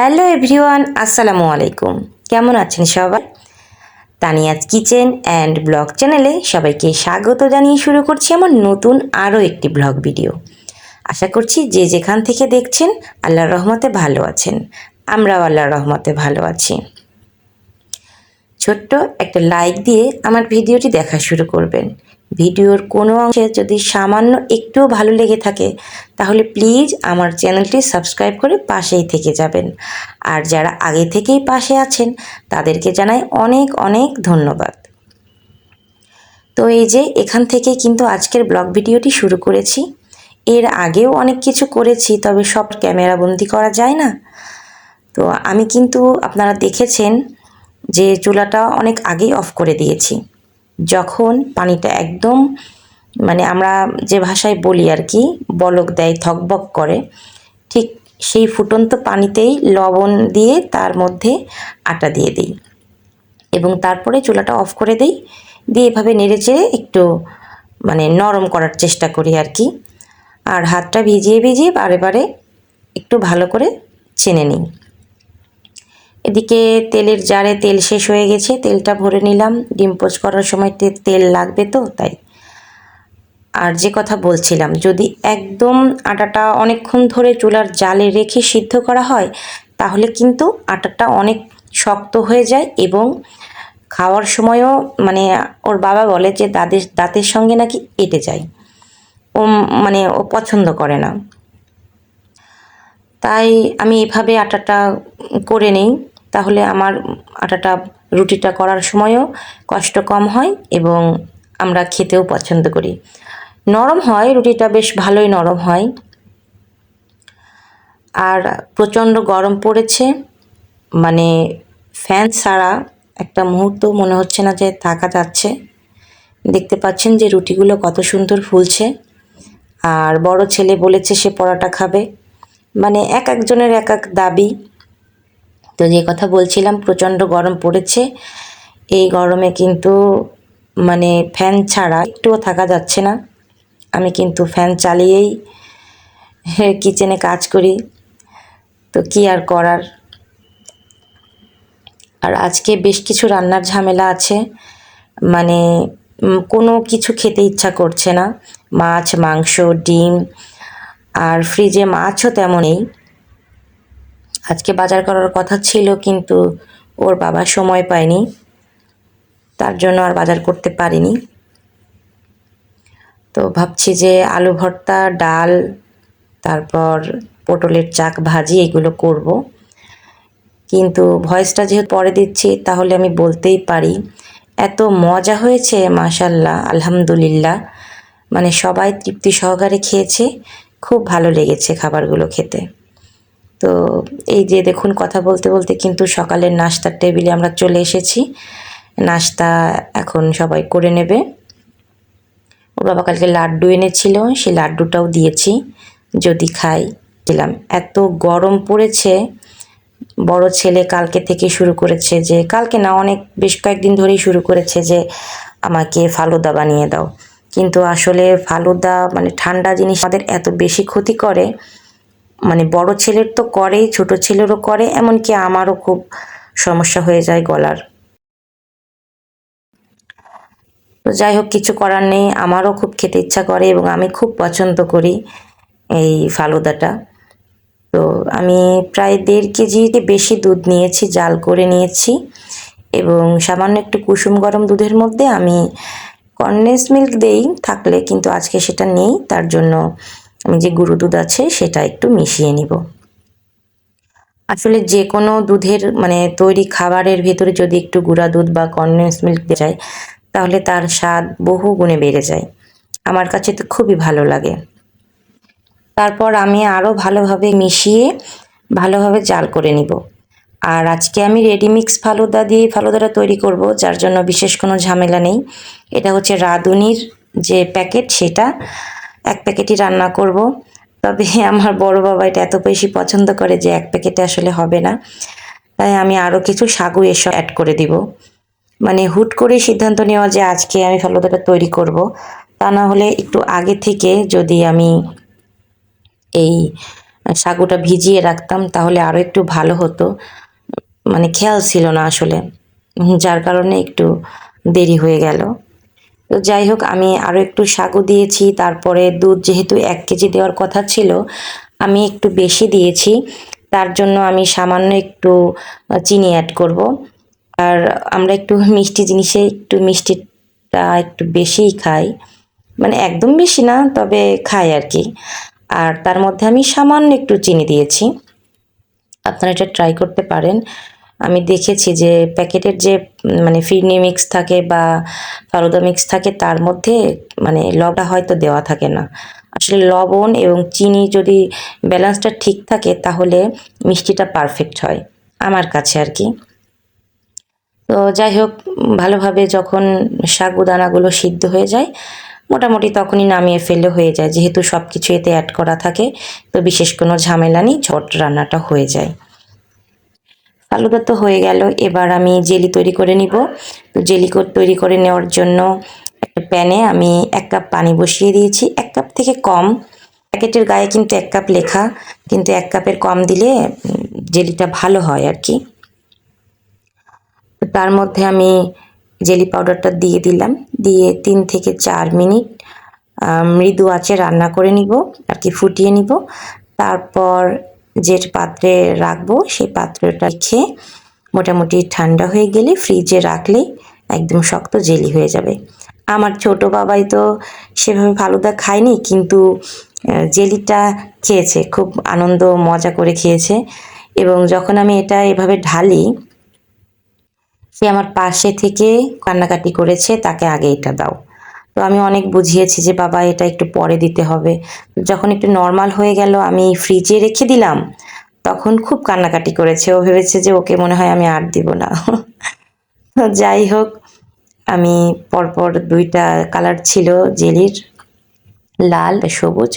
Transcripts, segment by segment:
Hello everyone, আসসালামু আলাইকুম। কেমন আছেন সবাই? তানিয়াজ কিচেন অ্যান্ড ব্লগ চ্যানেলে সবাইকে স্বাগত জানিয়ে শুরু করছি আমার নতুন আরও একটি ব্লগ ভিডিও। আশা করছি যে যেখান থেকে দেখছেন আল্লাহর রহমতে ভালো আছেন। আমরাও আল্লাহর রহমতে ভালো আছি। ছোট্ট একটা লাইক দিয়ে আমার ভিডিওটি দেখা শুরু করবেন। ভিডিওর কোনো অংশে যদি সামান্য একটুও ভালো লেগে থাকে, তাহলে প্লিজ আমার চ্যানেলটি সাবস্ক্রাইব করে পাশেই থেকে যাবেন। আর যারা আগে থেকেই পাশে আছেন, তাদেরকে জানাই অনেক অনেক ধন্যবাদ। তো এই যে এখান থেকে কিন্তু আজকের ব্লগ ভিডিওটি শুরু করেছি। এর আগেও অনেক কিছু করেছি, তবে সব ক্যামেরা বন্দি করা যায় না। তো আমি কিন্তু, আপনারা দেখেছেন যে চুলাটা অনেক আগেই অফ করে দিয়েছি। যখন পানিটা একদম মানে আমরা যে ভাষায় বলি আর কি, বলক দেয় থকবক করে, ঠিক সেই ফুটন্ত পানিতেই লবণ দিয়ে তার মধ্যে আটা দিয়ে দিই। এবং তারপরে চুলাটা অফ করে দিই, দিয়ে এভাবে নেড়ে চেড়ে একটু মানে নরম করার চেষ্টা করি আর কি। আর হাতটা ভিজিয়ে ভিজিয়ে বারে বারে একটু ভালো করে চেনে নিই। এদিকে তেলের জারে তেল শেষ হয়ে গেছে, তেলটা ভরে নিলাম। ডিম পোচ করার সময় তেল লাগবে তো, তাই। আর যে কথা বলছিলাম, যদি একদম আটাটা অনেকক্ষণ ধরে চুলার জালে রেখে সিদ্ধ করা হয়, তাহলে কিন্তু আটাটা অনেক শক্ত হয়ে যায় এবং খাওয়ার সময়ও মানে ওর বাবা বলে যে, দাদের দাঁতের সঙ্গে নাকি এঁটে যায়। ও মানে ও পছন্দ করে না। তাই আমি এভাবে আটাটা করে নিই। তাহলে আমার আটাটা রুটিটা করার সময়ও কষ্ট কম হয় এবং আমরা খেতেও পছন্দ করি। নরম হয়, রুটিটা বেশ ভালোই নরম হয়। আর প্রচণ্ড গরম পড়েছে মানে ফ্যান ছাড়া একটা মুহূর্ত মনে হচ্ছে না যে থাকা যাচ্ছে। দেখতে পাচ্ছেন যে রুটিগুলো কত সুন্দর ফুলছে। আর বড় ছেলে বলেছে সে পরোটা খাবে। মানে এক একজনের এক এক দাবি। তো যে কথা বলছিলাম, প্রচণ্ড গরম পড়েছে। এই গরমে কিন্তু মানে ফ্যান ছাড়া একটুও থাকা যাচ্ছে না। আমি কিন্তু ফ্যান চালিয়েই কিচেনে কাজ করি। তো কি আর করার? আর আজকে বেশ কিছু রান্নার ঝামেলা আছে। মানে কোনো কিছু খেতে ইচ্ছা করছে না। মাছ, মাংস, ডিম আর ফ্রিজে মাছও তেমনই। আজকে বাজার করার কথা ছিল, কিন্তু ওর বাবা সময় পায়নি। তার জন্য আর বাজার করতে পারিনি। তো ভাবছি যে আলু ভর্তা, ডাল, তারপর পটলের চাক ভাজি, এগুলো করব। কিন্তু ভয়েসটা যেহেতু পরে দিচ্ছি, তাহলে আমি বলতেই পারি। এত মজা হয়েছে, মাশাল্লাহ, আলহামদুলিল্লাহ। মানে সবাই তৃপ্তি সহকারে খেয়েছে। খুব ভালো লেগেছে খাবারগুলো খেতে। তো এই যে দেখুন কথা বলতে বলতে কিন্তু সকালের নাস্তার টেবিলে আমরা চলে এসেছি। নাস্তা এখন সবাই করে নেবে। ওর বাবা কালকে লাড্ডু এনেছিল, সেই লাড্ডুটাও দিয়েছি। যদি খাই, দিলাম। এত গরম পড়েছে, বড় ছেলে কালকে থেকে শুরু করেছে যে, কালকে না, অনেক, বেশ কয়েকদিন ধরেই শুরু করেছে যে, আমাকে ফালুদা বানিয়ে দাও। কিন্তু আসলে ফালুদা মানে ঠান্ডা জিনিস আমাদের এত বেশি ক্ষতি করে। মানে বড় ছেলের তো করেই, ছোট ছেলেরও করে, এমনকি আমারও খুব সমস্যা হয়ে যায় গলার। তো যাই হোক, কিছু করার নেই। আমারও খুব খেতে ইচ্ছা করে এবং আমি খুব পছন্দ করি এই ফালুদাটা। তো আমি প্রায় দেড় কেজিতে বেশি দুধ নিয়েছি, জাল করে নিয়েছি এবং সামান্য একটু কুসুম গরম দুধের মধ্যে আমি কন্ডেন্স মিল্ক দেই থাকলে কিন্তু আজকে সেটা নেই, তার জন্য আমি যে গুঁড়ো দুধ আছে সেটা একটু মিশিয়ে নিব। আসলে যে কোনো দুধের মানে তৈরি খাবারের ভেতরে যদি একটু গুঁড়া দুধ বা কন্ডেন্স মিল্ক দেওয়া যায়, তাহলে তার স্বাদ বহু গুণে বেড়ে যায়। আমার কাছে তো খুবই ভালো লাগে। তারপর আমি আরও ভালোভাবে মিশিয়ে ভালোভাবে জাল করে নিব। আর আজকে আমি রেডিমিক্স ফালুদা দিয়ে ফালুদাটা তৈরি করব, যার জন্য বিশেষ কোনো ঝামেলা নেই। এটা হচ্ছে রাঁধুনির যে প্যাকেট, সেটা এক প্যাকেটই রান্না করব। তবে আমার বড় বাবা এটা এত বেশি পছন্দ করে যে এক প্যাকেটে আসলে হবে না। তাই আমি আরও কিছু সাগু এসব অ্যাড করে দিব। মানে হুট করে সিদ্ধান্ত নেওয়া যে আজকে আমি ফালুদাটা তৈরি করব। তা না হলে একটু আগে থেকে যদি আমি এই সাগুটা ভিজিয়ে রাখতাম, তাহলে আরও একটু ভালো হতো। মানে খেয়াল ছিল না আসলে। যার কারণে একটু দেরি হয়ে গেল। তো যাই হোক, আমি আরও একটু সাগু দিয়েছি, তারপরে দুধ যেহেতু এক কেজি দেওয়ার কথা ছিল, আমি একটু বেশি দিয়েছি। তার জন্য আমি সামান্য একটু চিনি অ্যাড করব। আর আমরা একটু মিষ্টি জিনিসে একটু মিষ্টিটা একটু বেশিই খাই। মানে একদম বেশি না, তবে খাই আর কি। আর তার মধ্যে আমি সামান্য একটু চিনি দিয়েছি। আপনারা এটা ট্রাই করতে পারেন। আমি দেখেছি যে প্যাকেটের যে মানে ফিরনি মিক্স থাকে বা ফালুদা মিক্স থাকে, তার মধ্যে মানে লবটা হয়তো দেওয়া থাকে না। আসলে লবণ এবং চিনি যদি ব্যালেন্সটা ঠিক থাকে, তাহলে মিষ্টিটা পারফেক্ট হয়, আমার কাছে আর কি। তো যাই হোক, ভালোভাবে যখন সাগুদানাগুলো সিদ্ধ হয়ে যায়, মোটামুটি তখনই নামিয়ে ফেলে হয়ে যায়। যেহেতু সব কিছু এতে অ্যাড করা থাকে, তো বিশেষ কোনো ঝামেলা নেই, ঝট রান্নাটা হয়ে যায়। ফালুদা তো হয়ে গেল। এবার আমি জেলি তৈরি করে নিব। তো জেলি তৈরি করে নেওয়ার জন্য একটা প্যানে আমি এক কাপ পানি বসিয়ে দিয়েছি। এক কাপ থেকে কম। প্যাকেটের গায়ে কিন্তু এক কাপ লেখা। কিন্তু এক কাপের কম দিলে জেলিটা ভালো হয় আর কি। তার মধ্যে আমি জেলি পাউডারটা দিয়ে দিলাম। দিয়ে তিন থেকে চার মিনিট মৃদু আঁচে রান্না করে নিব আর কি, ফুটিয়ে নিব। তারপর যে পাত্রে রাখব, সেই পাত্রটা রেখে মোটামুটি ঠান্ডা হয়ে গেলে ফ্রিজে রাখলেই একদম শক্ত জেলি হয়ে যাবে। আমার ছোট বাবাই তো সেভাবে ফালুদা খায়নি, কিন্তু জেলিটা খেয়েছে, খুব আনন্দ, মজা করে খেয়েছে। এবং যখন আমি এটা এভাবে ঢালি, সে আমার পাশে থেকে কান্নাকাটি করেছে, তাকে আগে এটা দাও। তো আমি অনেক বুঝিয়েছি যে, বাবা, এটা একটু পরে দিতে হবে। যখন একটু নর্মাল হয়ে গেল, আমি ফ্রিজে রেখে দিলাম, তখন খুব কান্নাকাটি করেছে। ও ভেবেছে যে, ওকে মনে হয় আমি আর দিব না। যাই হোক, আমি পরপর দুইটা কালার ছিল, জেলির, লাল, সবুজ,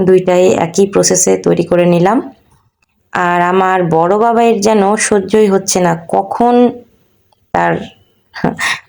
দুইটাই একই প্রসেসে তৈরি করে নিলাম। আর আমার বড় বাবাইয়ের যেন সহ্যই হচ্ছে না, কখন তার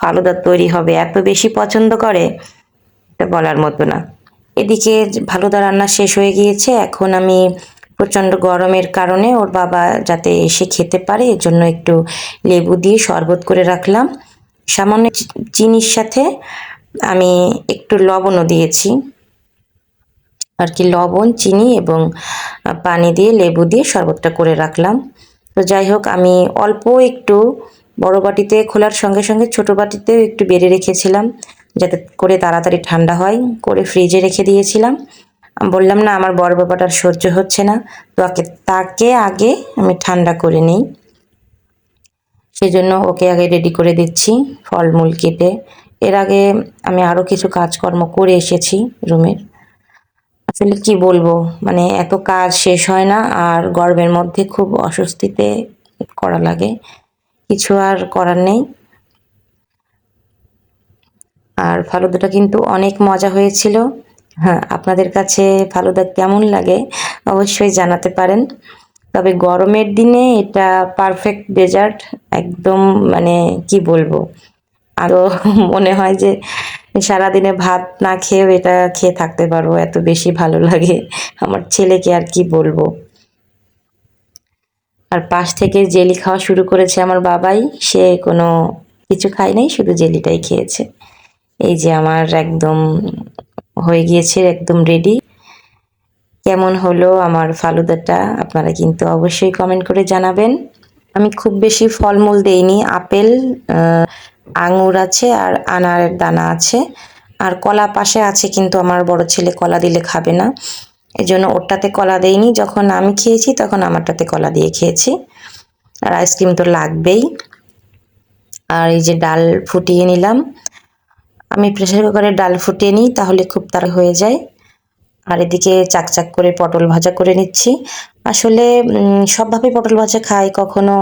ফালুদা তৈরি হবে, এত বেশি পছন্দ করে? এটা বলার মতো না। এদিকে ফালুদা রান্না শেষ হয়ে গিয়েছে, এখন আমি প্রচণ্ড গরমের কারণে ওর বাবা যাতে এসে খেতে পারে, এর জন্য একটু লেবু দিয়ে শরবত করে রাখলাম। সামান্য চিনির সাথে আমি একটু লবণও দিয়েছি। আর কি, লবণ, চিনি এবং পানি দিয়ে লেবু দিয়ে শরবতটা করে রাখলাম। তো যাই হোক, আমি অল্প একটু বড় বাটিতে খোলার সঙ্গে সঙ্গে ছোট বাটিতেও একটু বেড়ে রেখেছিলাম, যাতে করে তাড়াতাড়ি ঠান্ডা হয়, করে ফ্রিজে রেখে দিয়েছিলাম। বললাম, না, আমার বড় বাবাটার সহ্য হচ্ছে না। তো তাকে আগে আমি ঠান্ডা করে নিই। সেজন্য ওকে আগে রেডি করে দিচ্ছি ফলমূল কেটে। এর আগে আমি আরও কিছু কাজকর্ম করে এসেছি রুমের। আসলে কি বলব মানে এত কাজ শেষ হয় না, আর গরমের মধ্যে খুব অস্বস্তিতে করা লাগে। কিছু আর করার নেই। আর ফালুদাটা কিন্তু অনেক মজা হয়েছিল। হ্যাঁ আপনাদের কাছে ফালুদা কেমন লাগে অবশ্যই জানাতে পারেন। তবে গরমের দিনে এটা পারফেক্ট ডেজার্ট একদম মানে কি বলব? আরও মনে হয় যে সারাদিনে ভাত না খেয়েও এটা খেয়ে থাকতে পারব, এত বেশি ভালো লাগে। আমার ছেলেকে আর কি বলব? আর পাশ থেকে জেলি খাওয়া শুরু করেছে আমার বাবাই। সে কোনো কিছু খায় নাই, শুধু জেলিটাই খেয়েছে। এই যে আমার একদম হয়ে গিয়েছে, একদম রেডি কেমন হলো আমার ফালুদাটা, আপনারা কিন্তু অবশ্যই কমেন্ট করে জানাবেন। আমি খুব বেশি ফলমূল দেইনি, আপেল আঙুর আছে আর আনারের দানা আছে। আর কলা পাশে আছে কিন্তু আমার বড় ছেলে কলা দিলে খাবে না। এই জন্য ওরটাতে কলা দেইনি। যখন আমি খেয়েছি, তখন আমারটাতে কলা দিয়ে খেয়েছি। আর আইসক্রিম তো লাগবেই। আর এই যে ডাল ফুটিয়ে নিলাম। আমি প্রেসার কুকারে ডাল ফুটিয়ে নিই, তাহলে খুব তাড়া হয়ে যায়। আর এদিকে চাকচাক করে পটল ভাজা করে নিচ্ছি। আসলে সবভাবে পটল ভাজা খাই, কখনো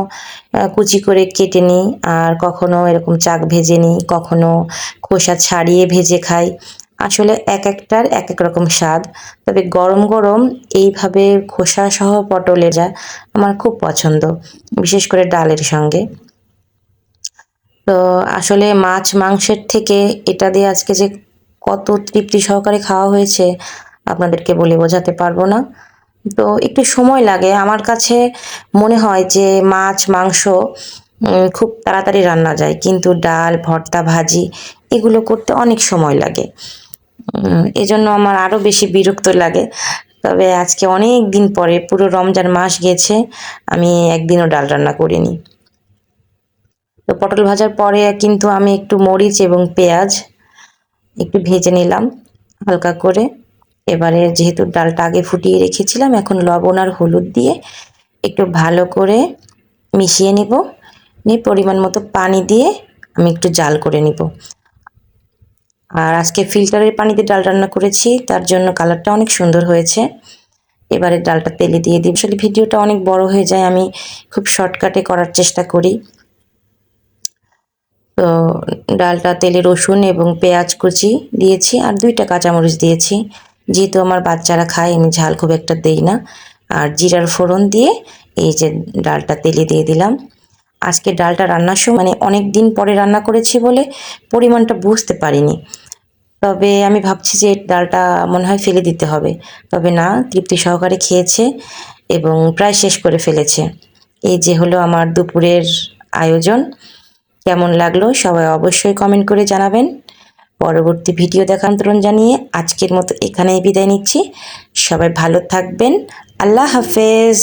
কুচি করে কেটে নিই, আর কখনো এরকম চাক ভেজে নিই, কখনো খোসা ছাড়িয়ে ভেজে খাই। আসলে এক একটার এক এক রকম স্বাদ। তবে গরম গরম এইভাবে খোসা সহ পটলের যা আমার খুব পছন্দ, বিশেষ করে ডালের সঙ্গে। তো আসলে মাছ মাংসের থেকে এটা দিয়ে আজকে যে কত তৃপ্তি সহকারে খাওয়া হয়েছে, আপনাদেরকে বলে বোঝাতে পারব না। তো একটু সময় লাগে। আমার কাছে মনে হয় যে মাছ মাংস খুব তাড়াতাড়ি রান্না যায়। কিন্তু ডাল, ভর্তা, ভাজি, এগুলো করতে অনেক সময় লাগে। এজন্য আমার আরও বেশি বিরক্ত লাগে। তবে আজকে অনেক দিন পরে, পুরো রমজান মাস গেছে, আমি একদিনও ডাল রান্না করিনি। তো পটল ভাজার পরে কিন্তু আমি একটু মরিচ এবং পেঁয়াজ একটু ভেজে নিলাম হালকা করে। এবারে যেহেতু ডালটা আগে ফুটিয়ে রেখেছিলাম, এখন লবণ আর হলুদ দিয়ে একটু ভালো করে মিশিয়ে নিব। নিয়ে পরিমাণ মতো পানি দিয়ে আমি একটু জাল করে নিব। আর আজকে ফিল্টারের পানিতে ডাল রান্না করেছি, তার জন্য কালারটা অনেক সুন্দর হয়েছে। এবারে ডালটা তেলে দিয়ে দিই। আসলে ভিডিওটা অনেক বড় হয়ে যায়, আমি খুব শর্টকাটে করার চেষ্টা করি। তো ডালটা তেলে রসুন এবং পেঁয়াজ কুচি দিয়েছি আর দুইটা কাঁচামরিচ দিয়েছি। যেহেতু আমার বাচ্চারা খায়, আমি ঝাল খুব একটা দেই না। আর জিরার ফোড়ন দিয়ে এই যে ডালটা তেলে দিয়ে দিলাম। আজকে ডালটা রান্নার সময় মানে অনেক দিন পরে রান্না করেছি বলে পরিমাণটা বুঝতে পারিনি। তবে আমি ভাবছি যে ডালটা মনে হয় ফেলে দিতে হবে। তবে না, তৃপ্তি সহকারে খেয়েছে এবং প্রায় শেষ করে ফেলেছে। এই যে হলো আমার দুপুরের আয়োজন। কেমন লাগল সবাই অবশ্যই কমেন্ট করে জানাবেন। পরবর্তী ভিডিও দেখান্তরণ জানিয়ে আজকের মতো এখানেই বিদায় নিচ্ছি। সবাই ভালো থাকবেন। আল্লাহ হাফেজ।